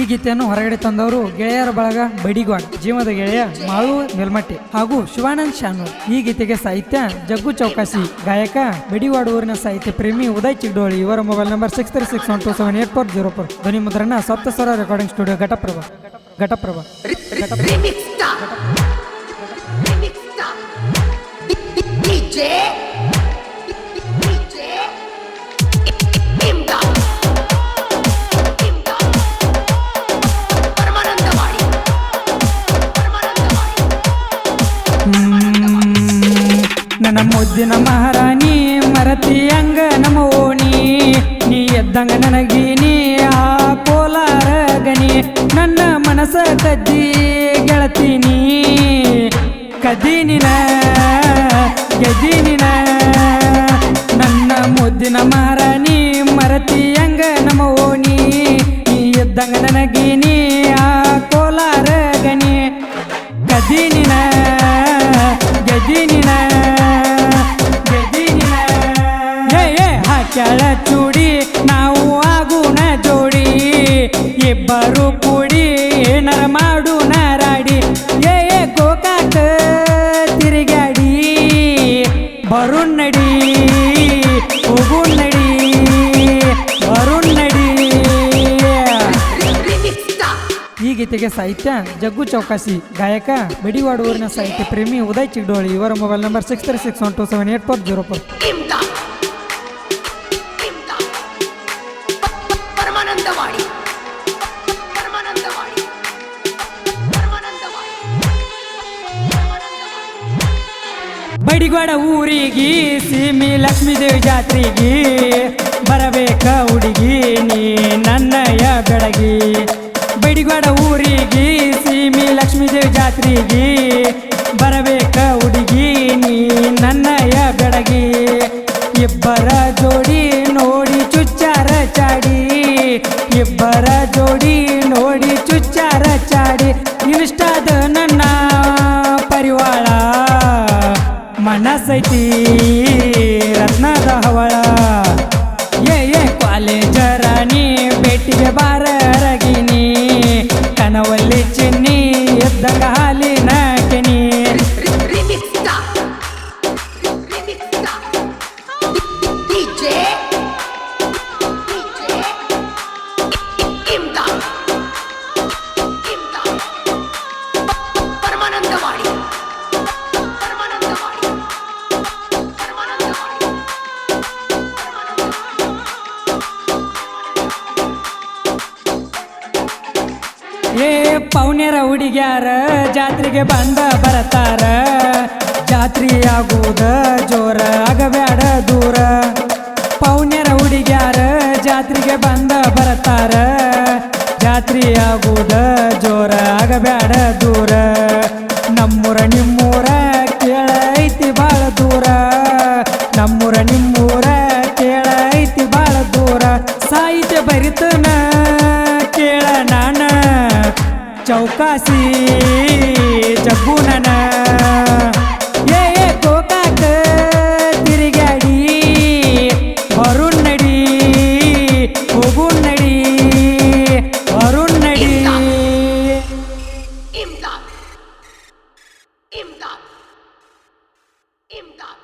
ಈ ಗೀತೆಯನ್ನು ಹೊರಗಡೆ ತಂದವರು ಗೆಳೆಯರ ಬಳಗ ಬಡಿಗ್ವಾಡ್ ಜೀವದ ಗೆಳೆಯ ಮಾಳು ಮೇಲ್ಮಟ್ಟಿ ಹಾಗೂ ಶಿವಾನಂದ್ ಶಾನು ಈ ಗೀತೆಗೆ ಸಾಹಿತ್ಯ ಜಗ್ಗು ಚೌಕಾಸಿ, ಗಾಯಕ ಬಡಿವಾಡ್ ಊರಿನ ಸಾಹಿತ್ಯ ಪ್ರೇಮಿ ಉದಯ್ ಚಿಗ್ಡೋಳಿ. ಇವರ mobile number six three six one two seven eight four zero four ಧ್ವನಿ ಮುದ್ರಣ Saptaswara recording studio Ghataprabha Ghataprabha. Remix ಮುದ್ದಿನ ಮಹಾರಾಣಿ, ಮರತಿ ಅಂಗ ನಮ್ಮ ಓಣಿ ನೀ ಎದ್ದಂಗ ನನಗೀನಿ ಆ ಕೋಲಾರ ಗಣಿ. ನನ್ನ ಮನಸ ಕದ್ದಿ ಗೆಳತೀನಿ ಕದೀನಿನ, ಗೆದೀನಿನ. ಹಾಕ್ಯಾಳ ಚೂಡಿ, ನಾವು ಆಗುಣ ಜೋಡಿ. ಇಬ್ಬರು ಕೂಡಿ ಏನಾರ ಮಾಡು ನಾರಾಡಿ ಏ ಗೋಕಾಕ ತಿರುಗಾಡಿ. ಬರುಣ್ ನಡಿ ಹೋಗು ನಡಿ. ಬರುಣ್ ನಡಿ. ಈ ಗೀತೆಗೆ ಸಾಹಿತ್ಯ, ಜಗ್ಗು ಚೌಕಾಸಿ ಗಾಯಕ ಬಡಿವಾಡ ಊರಿನ ಸಾಹಿತ್ಯ ಪ್ರೇಮಿ ಉದಯ್ ಚಿಗ್ಡೋಳಿ. ಇವರ mobile number six three six one two seven eight four zero four Paramanandavadi ಊರಿಗಿ ಊರಿಗೆ, ಸೀಮಿ ಲಕ್ಷ್ಮೀದೇವಿ ಜಾತ್ರೆಗೆ ಬರಬೇಕ ಹುಡುಗಿ ನೀ ನನ್ನಯ ಬೆಳಗಿ. ಬಡಿಗಡ ಊರಿಗೆ, ಸೀಮಿ ಲಕ್ಷ್ಮೀದೇವಿ ಜಾತ್ರೆಗೆ सोसायटी रत्नाचा हवाळा. ये ये कॉलेज पेटी बेटी बारा. ಏ ಪೌನ್ಯರ ಹುಡುಗ್ಯಾರ, ಜಾತ್ರೆಗೆ ಬಂದ ಬರತಾರ. ಜಾತ್ರೆ ಆಗುವುದ ಜೋರ, ಆಗಬ್ಯಾಡ ದೂರ. ಪೌನ್ಯರ ಹುಡುಗ್ಯಾರ, ಜಾತ್ರೆಗೆ ಬಂದ ಬರತಾರ. ಜಾತ್ರೆ ಆಗುವುದ ಜೋರ, ಆಗಬ್ಯಾಡ ದೂರ. ನಮ್ಮೂರ ನಿಮ್ಮೂರ चौकासी जग्गू नाना ये ये तिरग्याडी नडी होगून नडी अरुण नडी इमदाद इमदाद इमदाद।